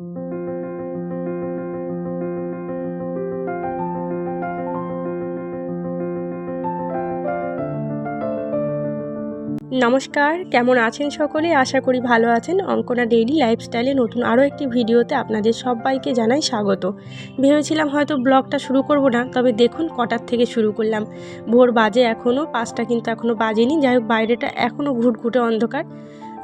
নমস্কার, কেমন আছেন সকলে? আশা করি ভালো আছেন। অঙ্কনা ডেইলি লাইফস্টাইলে নতুন আরও একটি ভিডিওতে আপনাদের সবাইকে জানাই স্বাগত। ভেবেছিলাম হয়তো ব্লগটা শুরু করব না, তবে দেখুন কটার থেকে শুরু করলাম। ভোর বাজে এখনও পাঁচটা কিন্তু এখনও বাজেনি। যাই হোক, বাইরেটা এখনও ঘুটঘুটে অন্ধকার।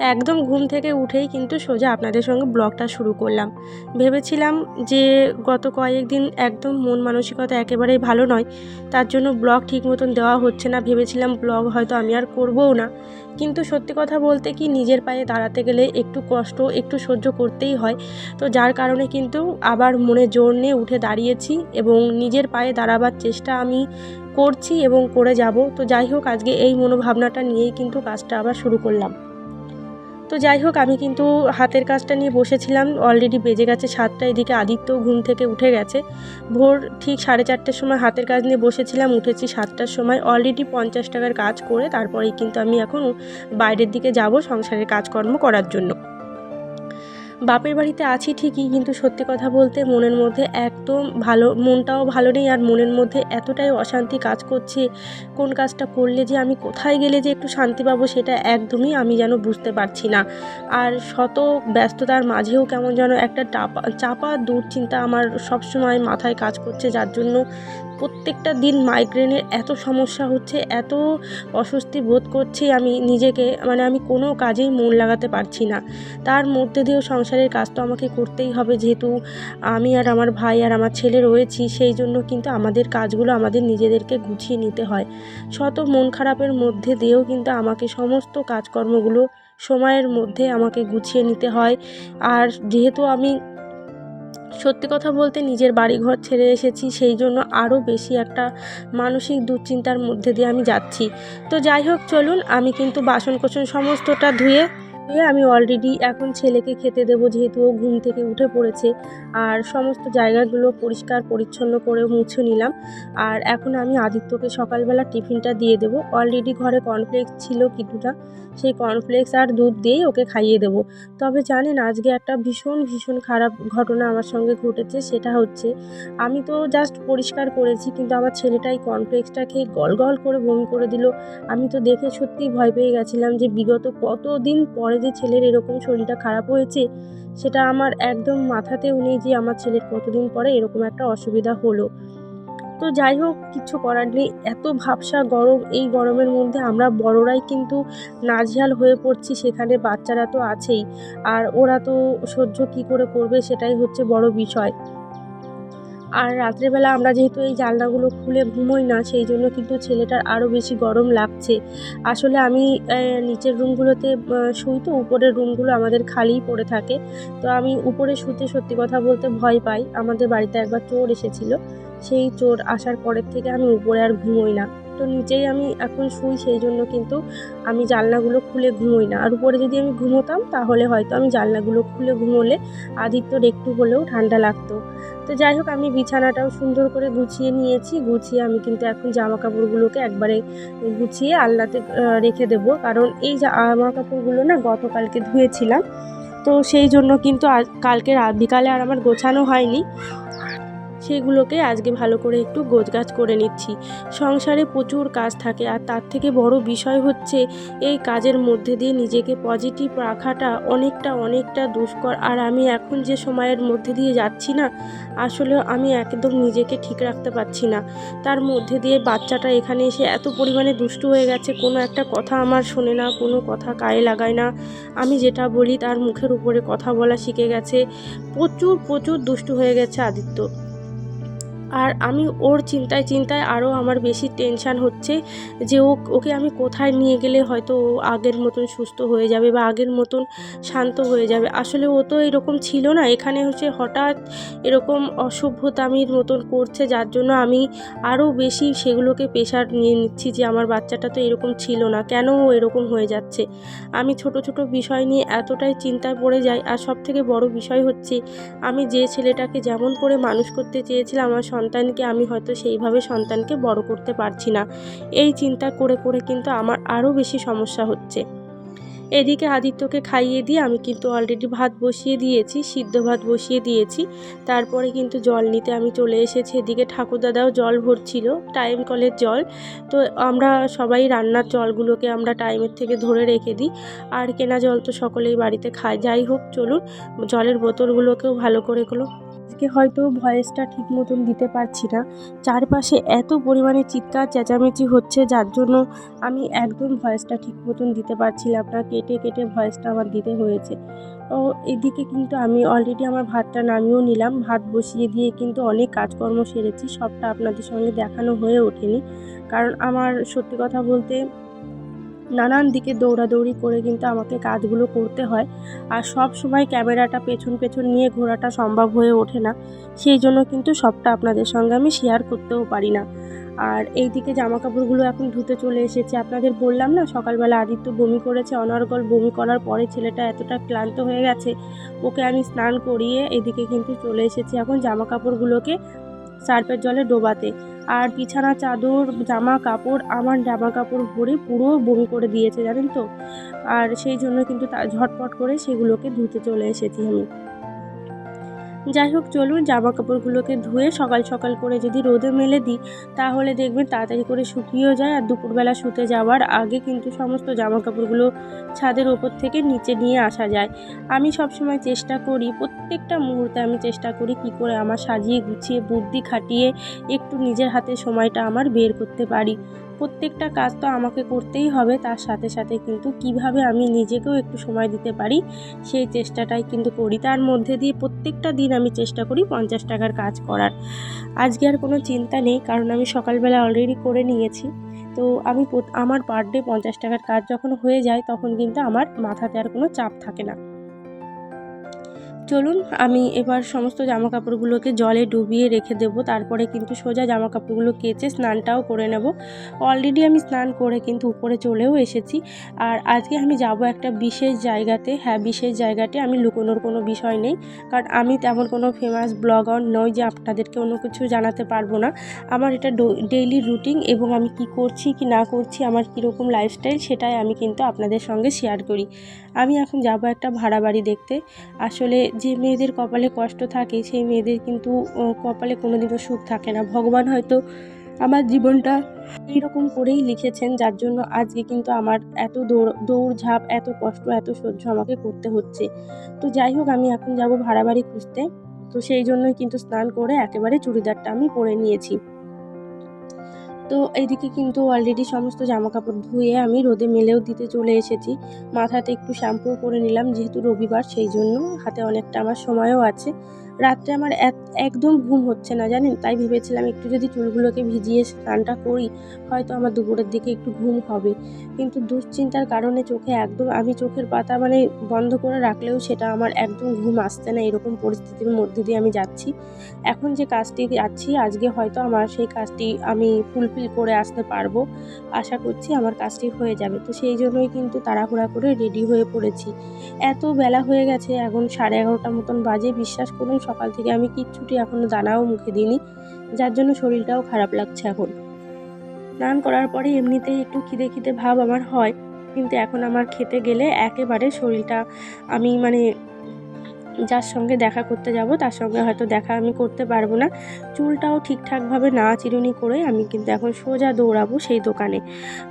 একদম ঘুম থেকে উঠেই কিন্তু সোজা আপনাদের সঙ্গে ব্লগটা শুরু করলাম। ভেবেছিলাম যে গত কয়েকদিন একদম মন মানসিকতা একেবারেই ভালো নয়, তার জন্য ব্লগ ঠিক মতন দেওয়া হচ্ছে না, ভেবেছিলাম ব্লগ হয়তো আমি আর করবও না। কিন্তু সত্যি কথা বলতে কি, নিজের পায়ে দাঁড়াতে গেলে একটু কষ্ট, একটু সহ্য করতেই হয়। তো যার কারণে কিন্তু আবার মনে জোর নিয়ে উঠে দাঁড়িয়েছি এবং নিজের পায়ে দাঁড়াবার চেষ্টা আমি করছি এবং করে যাব। তো যাই হোক, আজকে এই মনোভাবনাটা নিয়েই কিন্তু কাজটা আবার শুরু করলাম। তো যাই হোক, আমি কিন্তু হাতের কাজটা নিয়ে বসেছিলাম। অলরেডি বেজে গেছে সাতটা, এদিকে আদিত্য ঘুম থেকে উঠে গেছে। ভোর ঠিক সাড়ে চারটের সময় হাতের কাজ নিয়ে বসেছিলাম, উঠেছি সাতটার সময়। অলরেডি পঞ্চাশ টাকার কাজ করে, তারপরেই কিন্তু আমি এখন বাইরের দিকে যাব সংসারের কাজকর্ম করার জন্য। বাপের বাড়িতে আছি ঠিকই, কিন্তু সত্যি কথা বলতে মনের মধ্যে একদম ভালো, মনটাও ভালো নেই আর মনের মধ্যে এতটাই অশান্তি কাজ করছে। কোন কাজটা করলে যে আমি কোথায় গেলে যে একটু শান্তি পাবো সেটা একদমই আমি যেন বুঝতে পারছি না। আর শত ব্যস্ততার মাঝেও কেমন যেন একটা চাপা চাপা দুশ্চিন্তা আমার সবসময় মাথায় কাজ করছে, যার জন্য প্রত্যেকটা দিন মাইগ্রেনের এত সমস্যা হচ্ছে, এত অস্বস্তি বোধ করছি আমি নিজেকে মানে আমি কোনো কাজেই মন লাগাতে পারছি না। তার মধ্যে দিয়েও সংসারের কাজ তো আমাকে করতেই হবে যেহেতু আমি আর আমার ভাই আর আমার ছেলে রয়েছি, সেই জন্য কিন্তু আমাদের কাজগুলো আমাদের নিজেদেরকে গুছিয়ে নিতে হয়। শত মন খারাপের মধ্যে দিয়েও কিন্তু আমাকে সমস্ত কাজকর্মগুলো সময়ের মধ্যে আমাকে গুছিয়ে নিতে হয়। আর যেহেতু আমি সত্যি কথা বলতে নিজের বাড়িঘর ছেড়ে এসেছি, সেই জন্য আরও বেশি একটা মানসিক দুশ্চিন্তার মধ্যে দিয়ে আমি যাচ্ছি। তো যাই হোক, চলুন, আমি কিন্তু বাসন কোসন সমস্তটা ধুয়ে ধুয়ে আমি অলরেডি এখন ছেলেকে খেতে দেবো যেহেতু ও ঘুম থেকে উঠে পড়েছে। আর সমস্ত জায়গাগুলো পরিষ্কার পরিচ্ছন্ন করে মুছে নিলাম। আর এখন আমি আদিত্যকে সকালবেলা টিফিনটা দিয়ে দেবো। অলরেডি ঘরে কর্নফ্লেক্স ছিল কিছুটা সেই কর্নফ্লেক্স আর দুধ দিয়েই ওকে খাইয়ে দেবো। তবে জানেন, আজকে একটা ভীষণ ভীষণ খারাপ ঘটনা আমার সঙ্গে ঘটেছে, সেটা হচ্ছে আমি তো জাস্ট পরিষ্কার করেছি, কিন্তু আমার ছেলেটাই কর্নফ্লেক্সটা খেয়ে গল গল করে বমি করে দিল। আমি তো দেখে সত্যিই ভয় পেয়ে গেছিলাম যে বিগত কতদিন পরে যে ছেলের এরকম শরীরটা খারাপ হয়েছে, সেটা আমার একদম মাথাতেও নেই যে আমার ছেলের কতদিন পরে এরকম একটা অসুবিধা হলো। তো যাই হোক, কিছু করার নেই। এত ভাবসা গরম, এই গরমের মধ্যে আমরা বড়রাই কিন্তু নাজেহাল হয়ে পড়ছি, সেখানে বাচ্চারা তো আছেই। আর ওরা তো সহ্য কী করে করবে সেটাই হচ্ছে বড় বিষয়। আর রাত্রেবেলা আমরা যেহেতু এই জানলাগুলো খুলে ঘুমোই না, সেই জন্য কিন্তু ছেলেটার আরও বেশি গরম লাগছে। আসলে আমি নিচের রুমগুলোতে শুই তো, উপরের রুমগুলো আমাদের খালিই পড়ে থাকে। তো আমি উপরে শুতে সত্যি কথা বলতে ভয় পাই। আমাদের বাড়িতে একবার চোর এসেছিল। সেই চোর আসার পরের থেকে আমি উপরে আর ঘুমোই না। তো নিচেই আমি এখন শুই, সেই জন্য কিন্তু আমি জানলাগুলো খুলে ঘুমোই না। আর উপরে যদি আমি ঘুমোতাম, তাহলে হয়তো আমি জানলাগুলো খুলে ঘুমোলে আদিত্যর একটু হলেও ঠান্ডা লাগতো। তো যাই হোক, আমি বিছানাটাও সুন্দর করে গুছিয়ে নিয়েছি। গুছিয়ে আমি কিন্তু এখন জামা কাপড়গুলোকে একবারে গুছিয়ে আলনাতে রেখে দেব। কারণ এই জামা কাপড়গুলো না গতকালকে ধুয়েছিলাম, তো সেই জন্য কিন্তু আজ, কালকে বিকালে আর আমার গোছানো হয়নি। সেগুলোকে আজকে ভালো করে একটু গোছগাছ করে নিচ্ছি। সংসারে প্রচুর কাজ থাকে আর তার থেকে বড় বিষয় হচ্ছে এই কাজের মধ্যে দিয়ে নিজেকে পজিটিভ রাখাটা অনেকটা অনেকটা দুষ্কর। আর আমি এখন যে সময়ের মধ্যে দিয়ে যাচ্ছি না, আসলে আমি একদম নিজেকে ঠিক রাখতে পারছি না। তার মধ্যে দিয়ে বাচ্চাটা এখানে এসে এত পরিমাণে দুষ্টু হয়ে গেছে, কোনো একটা কথা আমার শোনে না, কোনো কথা গায়ে লাগায় না। আমি যেটা বলি তার মুখের উপরে কথা বলা শিখে গেছে। প্রচুর প্রচুর দুষ্টু হয়ে গেছে আদিত্য। আর আমি ওর চিন্তায় চিন্তায় আরও আমার বেশি টেনশান হচ্ছে যে ও, ওকে আমি কোথায় নিয়ে গেলে হয়তো ও আগের মতন সুস্থ হয়ে যাবে বা আগের মতন শান্ত হয়ে যাবে। আসলে ও তো এরকম ছিল না। এখানে হচ্ছে হঠাৎ এরকম অসভ্যতামির মতন করছে যার জন্য আমি আরও বেশি সেগুলোকে প্রেশার নিয়ে নিচ্ছি যে আমার বাচ্চাটা তো এরকম ছিল না। কেন ও এরকম হয়ে যাচ্ছে? আমি ছোট ছোট বিষয় নিয়ে এতটাই চিন্তায় পড়ে যাই। আর সব থেকে বড় বিষয় হচ্ছে আমি যে ছেলেটাকে যেমন করে মানুষ করতে চেয়েছিলাম, আমার সন্তানকে আমি হয়তো সেইভাবে সন্তানকে বড় করতে পারছি না। এই চিন্তা করে করে কিন্তু আমার আরও বেশি সমস্যা হচ্ছে। এদিকে আদিত্যকে খাইয়ে দিয়ে আমি কিন্তু অলরেডি ভাত বসিয়ে দিয়েছি, সিদ্ধ ভাত বসিয়ে দিয়েছি। তারপরে কিন্তু জল নিতে আমি চলে এসেছি। এদিকে ঠাকুরদাদাও জল ভরছিল টাইম কলের জল। তো আমরা সবাই রান্নার জলগুলোকে আমরা টাইমের থেকে ধরে রেখে দিই। আর কেনা জল তো সকলেই বাড়িতে খায়। যাই হোক, চলুন, জলের বোতলগুলোকেও ভালো করে আজকে হয়তো ভয়েসটা ঠিক মতন দিতে পারছি না। চারপাশে এত পরিমাণে চিৎকার, চেঁচামেচি হচ্ছে, যার জন্য আমি একদম ভয়েসটা ঠিক মতন দিতে পারছিলাম না। কেটে কেটে ভয়েসটা আমার দিতে হয়েছে। ও, এদিকে কিন্তু আমি অলরেডি আমার ভাতটা নামিয়েও নিলাম। ভাত বসিয়ে দিয়ে কিন্তু অনেক কাজকর্ম সেরেছি। সবটা আপনাদের সঙ্গে দেখানো হয়ে ওঠেনি। কারণ আমার সত্যি কথা বলতে নানান দিকে দৌড়াদৌড়ি করে কিন্তু আমাকে কাজগুলো করতে হয়। আর সব সময় ক্যামেরাটা পেছন পেছন নিয়ে ঘোরাটা সম্ভব হয়ে ওঠে না। সেই জন্য কিন্তু সবটা আপনাদের সঙ্গে আমি শেয়ার করতেও পারি না। আর এই দিকে জামা কাপড়গুলো এখন ধুতে চলে এসেছে। আপনাদের বললাম না, সকালবেলা আদিত্য বমি করেছে, অনর্গল বমি করার পরে ছেলেটা এতটা ক্লান্ত হয়ে গেছে, ওকে আমি স্নান করিয়ে এদিকে কিন্তু চলে এসেছি। এখন জামা কাপড়গুলোকে সার্ফের জলে ডোবাতে। আর বিছানা, চাদর জামা কাপড় আমার জামা কাপড় ভরে পুরো বমি করে দিয়েছে, জানেন তো? আর সেই জন্য কিন্তু ঝটপট করে সেগুলোকে ধুতে চলে এসেছি আমি। যাই হোক, চলুন জামা কাপড়গুলোকে ধুয়ে সকাল সকাল করে যদি রোদে মেলে দিই, তাহলে দেখবেন তাড়াতাড়ি করে শুকিয়েও যায় আর দুপুরবেলা শুতে যাওয়ার আগে কিন্তু সমস্ত জামা কাপড়গুলো ছাদের ওপর থেকে নিচে নিয়ে আসা যায়। আমি সবসময় চেষ্টা করি, প্রত্যেকটা মুহূর্তে আমি চেষ্টা করি কি করে আমার সাজিয়ে গুছিয়ে, বুদ্ধি খাটিয়ে একটু নিজের হাতে সময়টা আমার বের করতে পারি। প্রত্যেকটা কাজ তো আমাকে করতেই হবে, তার সাথে সাথে কিন্তু কীভাবে আমি নিজেকেও একটু সময় দিতে পারি, সেই চেষ্টাটাই কিন্তু করি। তার মধ্যে দিয়ে প্রত্যেকটা দিন আমি চেষ্টা করি পঞ্চাশ টাকার কাজ করার। আজকে আর কোনো চিন্তা নেই, কারণ আমি সকালবেলা অলরেডি করে নিয়েছি। তো আমি আমার পার ডে পঞ্চাশ টাকার কাজ যখন হয়ে যায়, তখন কিন্তু আমার মাথাতে আর কোনো চাপ থাকে না। চলুন, আমি এবার সমস্ত জামা কাপড়গুলোকে জলে ডুবিয়ে রেখে দেবো। তারপরে কিন্তু সোজা জামা কাপড়গুলো কেচে স্নানটাও করে নেব। অলরেডি আমি স্নান করে কিন্তু উপরে চলেও এসেছি। আর আজকে আমি যাব একটা বিশেষ জায়গাতে। হ্যাঁ বিশেষ জায়গাতে আমি লুকোনোর কোনো বিষয় নেই। কারণ আমি তেমন কোনো ফেমাস ব্লগার নই যে আপনাদেরকে অন্য কিছু জানাতে পারব না। আমার এটা ডেইলি রুটিন এবং আমি কি করছি, কি না করছি, আমার কীরকম লাইফস্টাইল সেটাই আমি কিন্তু আপনাদের সঙ্গে শেয়ার করি। আমি এখন যাব একটা ভাড়া বাড়ি দেখতে। আসলে যে মেয়েদের কপালে কষ্ট থাকে, সেই মেয়েদের কিন্তু কপালে কোনো দিনও সুখ থাকে না। ভগবান হয়তো আমার জীবনটা এইরকম করেই লিখেছেন, যার জন্য আজকে কিন্তু আমার এত দৌড়, দৌড়ঝাঁপ, এত কষ্ট, এত সহ্য আমাকে করতে হচ্ছে। তো যাই হোক, আমি এখন যাব ভাড়া বাড়ি খুঁজতে। তো সেই জন্যই কিন্তু স্নান করে একেবারে চুড়িদারটা আমি পরে নিয়েছি। তো এইদিকে কিন্তু অলরেডি সমস্ত জামা কাপড় ধুয়ে আমি রোদে মেলেও দিতে চলে এসেছি। মাথাতে একটু শ্যাম্পু করে নিলাম, যেহেতু রবিবার, সেই জন্য হাতে অনেকটা আমার সময়ও আছে। রাত্রে আমার একদম ঘুম হচ্ছে না, জানেন? তাই ভেবেছিলাম একটু যদি চুলগুলোকে ভিজিয়ে স্নানটা করি, হয়তো আমার দুপুরের দিকে একটু ঘুম হবে। কিন্তু দুশ্চিন্তার কারণে চোখে একদম, আমি চোখের পাতা মানে বন্ধ করে রাখলেও সেটা আমার একদম ঘুম আসছে না, এরকম পরিস্থিতির মধ্যে দিয়ে আমি যাচ্ছি। এখন যে কাজটি যাচ্ছি, আজকে হয়তো আমার সেই কাজটি আমি ফুলফিল করে আসতে পারব। আশা করছি আমার কাজটি হয়ে যাবে। তো সেই জন্যই কিন্তু তাড়াহুড়া করে রেডি হয়ে পড়েছি। এত বেলা হয়ে গেছে, এখন সাড়ে এগারোটা মতন বাজে। বিশ্বাস করুন সকাল থেকে আমি কিচ্ছুটি এখনও দানাও মুখে দিইনি, যার জন্য শরীরটাও খারাপ লাগছে এখন। স্নান করার পরে এমনিতেই একটু খিদে খিদে ভাব আমার হয়, কিন্তু এখন আমার খেতে গেলে একেবারে শরীরটা আমি মানে যার সঙ্গে দেখা করতে যাব, তার সঙ্গে হয়তো দেখা আমি করতে পারব না। চুলটাও ঠিকঠাকভাবে না চিরুনি করে আমি কিন্তু এখন সোজা দৌড়াবো সেই দোকানে।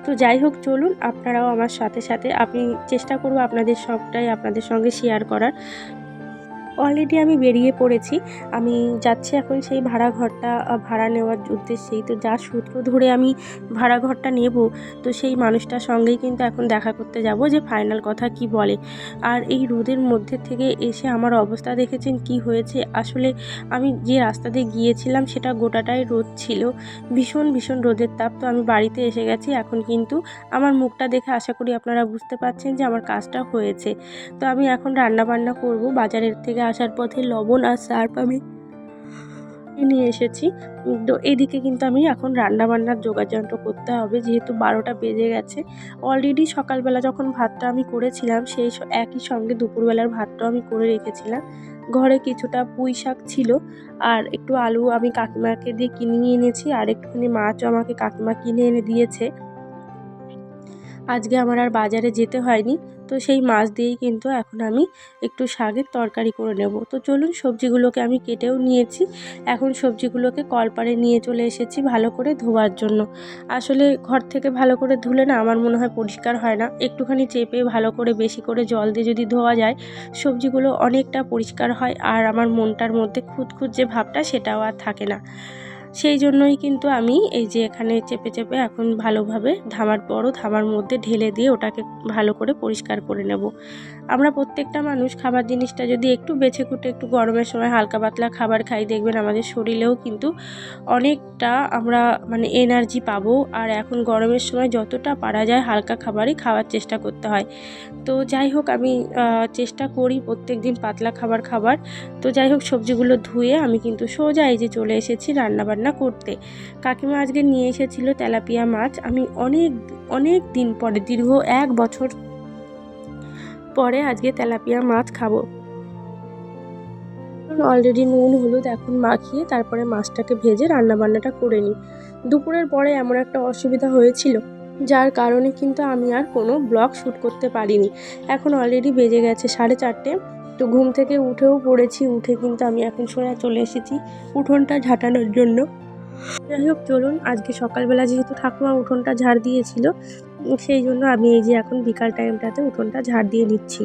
তো যাই হোক, চলুন আপনারাও আমার সাথে সাথে, আমি চেষ্টা করব আপনাদের সবটাই আপনাদের সঙ্গে শেয়ার করার। অলরেডি আমি বেরিয়ে পড়েছি। আমি যাচ্ছি এখন সেই ভাড়া ঘরটা ভাড়া নেওয়ার উদ্দেশ্যেই। তো যার সূত্র ধরে আমি ভাড়া ঘরটা নেব, তো সেই মানুষটার সঙ্গেই কিন্তু এখন দেখা করতে যাব যে ফাইনাল কথা কি বলে। আর এই রোদের মধ্যে থেকে এসে আমার অবস্থা দেখেছেন কি হয়েছে? আসলে আমি যে রাস্তা দিয়ে গিয়েছিলাম সেটা গোটাটাই রোদ ছিল। ভীষণ ভীষণ রোদের তাপ। তো আমি বাড়িতে এসে গেছি। এখন কিন্তু আমার মুখটা দেখে আশা করি আপনারা বুঝতে পারছেন যে আমার কাজটা হয়েছে। তো আমি এখন রান্না বান্না করব। বাজারের থেকে আসার পথে লবণ আর সার্ফ আমি নিয়ে এসেছি। তো এদিকে কিন্তু আমি এখন রান্না বান্নার যোগাযন্ত্র করতে হবে, যেহেতু বারোটা বেজে গেছে। অলরেডি সকালবেলা যখন ভাতটা আমি করেছিলাম, সেই একই সঙ্গে দুপুরবেলার ভাতটাও আমি করে রেখেছিলাম। ঘরে কিছুটা পুঁই শাক ছিল, আর একটু আলু আমি কাকিমাকে দিয়ে কিনে এনেছি, আর একটুখানি মাছও আমাকে কাকিমা কিনে এনে দিয়েছে। আজকে আমার আর বাজারে যেতে হয়নি। তো সেই মাছ দিয়েই কিন্তু এখন আমি একটু শাকের তরকারি করে নেব। তো চলুন সবজিগুলোকে আমি কেটেও নিয়েছি। এখন সবজিগুলোকে কলপারে নিয়ে চলে এসেছি ভালো করে ধোয়ার জন্য। আসলে ঘর থেকে ভালো করে ধুলে না আমার মনে হয় পরিষ্কার হয় না। একটুখানি চেপে ভালো করে বেশি করে জল দিয়ে যদি ধোয়া যায়, সবজিগুলো অনেকটা পরিষ্কার হয় আর আমার মনটার মধ্যে খুঁতখুত যে ভাবটা সেটাও আর থাকে না। সেই জন্যই কিন্তু আমি এই যে এখানে চেপে চেপে এখন ভালোভাবে ধামার বড় ধামার মধ্যে ঢেলে দিয়ে ওটাকে ভালো করে পরিষ্কার করে নেব। আমরা প্রত্যেকটা মানুষ খাবার জিনিসটা যদি একটু বেছে কুটে একটু গরমের সময় হালকা পাতলা খাবার খাই, দেখবেন আমাদের শরীরেও কিন্তু অনেকটা আমরা মানে এনার্জি পাবো। আর এখন গরমের সময় যতটা পারা যায় হালকা খাবারই খাওয়ার চেষ্টা করতে হয়। তো যাই হোক আমি চেষ্টা করি প্রত্যেক দিন পাতলা খাবার খাবার। তো যাই হোক সবজিগুলো ধুয়ে আমি কিন্তু সোজা এই যে চলে এসেছি রান্নাবান্না করতে। কাকিমা আজকে নিয়ে এসেছিল তেলাপিয়া মাছ। আমি অনেক অনেক দিন পরে, দীর্ঘ এক বছর পরে আজকে তেলাপিয়া মাছ খাব। অলরেডি নুন, হলুদ এখন মাখিয়ে তারপরে মাছটাকে ভেজে রান্নাবান্নাটা করে নিই। দুপুরের পরে এমন একটা অসুবিধা হয়েছিল, যার কারণে কিন্তু আমি আর কোনো ব্লগ শ্যুট করতে পারিনি। এখন অলরেডি বেজে গেছে সাড়ে চারটে। তো ঘুম থেকে উঠেও পড়েছি, উঠে কিন্তু আমি এখন সোজা চলে এসেছি উঠোনটা ঝাঁটানোর জন্য। যাই হোক, চলুন, আজকে সকালবেলা যেহেতু ঠাকুমা উঠোনটা ঝাড় দিয়েছিল, সেই জন্য আমি এই যে এখন বিকাল টাইমটাতে উঠোনটা ঝাড় দিয়ে নিচ্ছি।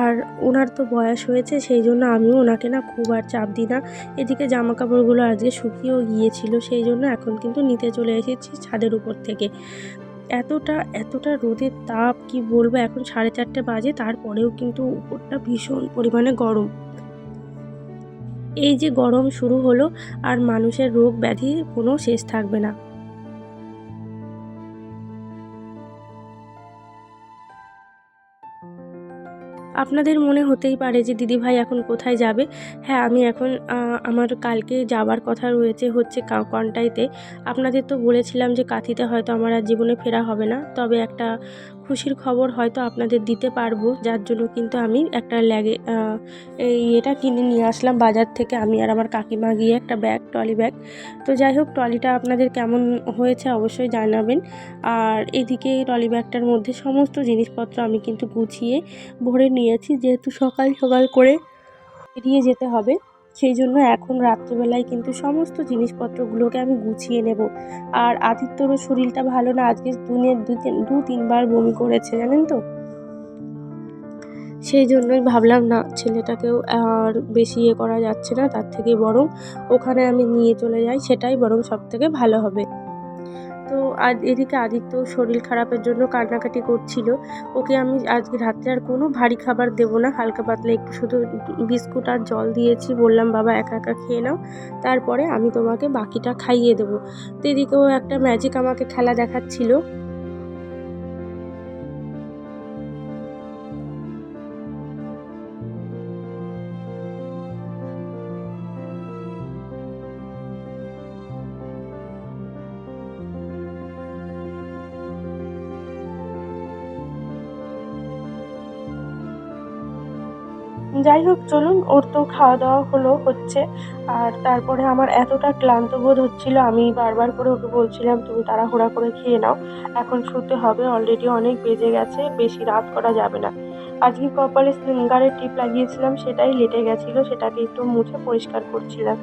আর ওনার তো বয়স হয়েছে, সেই জন্য আমিও ওনাকে না খুব আর চাপ দিই না। এদিকে জামা কাপড়গুলো আজকে শুকিয়েও গিয়েছিল, সেই জন্য এখন কিন্তু নিতে চলে এসেছি ছাদের উপর থেকে। এতটা এতটা রোদের তাপ কি বলব? এখন সাড়ে চারটে বাজে, তারপরেও কিন্তু উপরটা ভীষণ পরিমাণে গরম। এই যে গরম শুরু হলো, আর মানুষের রোগ ব্যাধির কোনো শেষ থাকবে না। আপনাদের মনে হতেই পারে যে, দিদিভাই এখন কোথায় যাবে? হ্যাঁ আমি এখন আমার কালকে যাবার কথা রয়েছে হচ্ছে কন্টাইতে। আপনাদের তো বলেছিলাম যে, কাথিতে হয়তো আমার আর জীবনে ফেরা হবে না। তবে একটা খুশির খবর হয়তো আপনাদের দিতে পারব, যার জন্য কিন্তু আমি একটা ল্যাগে এই এটা কিনে নিয়ে আসলাম বাজার থেকে। আমি আর আমার কাকিমা গিয়ে একটা ব্যাগ, ট্রলি ব্যাগ। তো যাই হোক, ট্রলিটা আপনাদের কেমন হয়েছে অবশ্যই জানাবেন। আর এদিকে ট্রলি ব্যাগটার মধ্যে সমস্ত জিনিসপত্র আমি কিন্তু গুছিয়ে ভরে নিয়েছি। যেহেতু সকাল সকাল করে বেরিয়ে যেতে হবে সেই জন্য এখন রাত্রিবেলায় কিন্তু সমস্ত জিনিসপত্রগুলোকে আমি গুছিয়ে নেব। আর আদিত্যরও শরীরটা ভালো না, আজকে দিনের দু তিনবার বমি করেছে, জানেন তো? সেই জন্যই ভাবলাম, না, ছেলেটাকেও আর বেশি ইয়ে করা যাচ্ছে না, তার থেকে বরং ওখানে আমি নিয়ে চলে যাই, সেটাই বরং সব থেকে ভালো হবে। তো এদিকে আদিত্য শরীর খারাপের জন্য কান্নাকাটি করছিল। ওকে আমি আজকে রাত্রে আর কোনো ভারী খাবার দেবো না। হালকা পাতলা একটু শুধু বিস্কুট আর জল দিয়েছি। বললাম, বাবা, একা একা খেয়ে নাও। তারপরে আমি তোমাকে বাকিটা খাইয়ে দেবো। তো এদিকেও একটা ম্যাজিক আমাকে খেলা দেখাচ্ছিল। যাই হোক চলুন, ওর তো খাওয়া দাওয়া হলো, হচ্ছে। আর তারপরে আমার এতটা ক্লান্ত বোধ হচ্ছিল, আমি বারবার করে ওকে বলছিলাম, তুমি তাড়াহুড়া করে খেয়ে নাও। এখন শুতে হবে অলরেডি অনেক বেজে গেছে, বেশি রাত করা যাবে না। আজকে কপালে সিঙ্গারের টিপ লাগিয়েছিলাম, সেটাই লেটে গেছিল, সেটাকে একটু মুছে পরিষ্কার করছিলাম।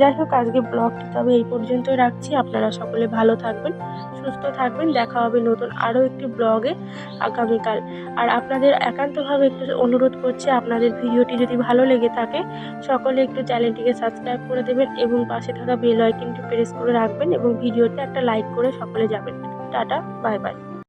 যাই হোক, আজকে ব্লগটি তবে এই পর্যন্তই রাখছি। আপনারা সকলে ভালো থাকবেন, সুস্থ থাকবেন। দেখা হবে নতুন আরও একটি ব্লগে আগামীকাল। আর আপনাদের একান্তভাবে একটু অনুরোধ করছি, আপনাদের ভিডিওটি যদি ভালো লেগে থাকে, সকলে একটু চ্যানেলটিকে সাবস্ক্রাইব করে দেবেন এবং পাশে থাকা বেল আইকনটি প্রেস করে রাখবেন এবং ভিডিওতে একটা লাইক করে সকলে যাবেন। Tata, bye bye.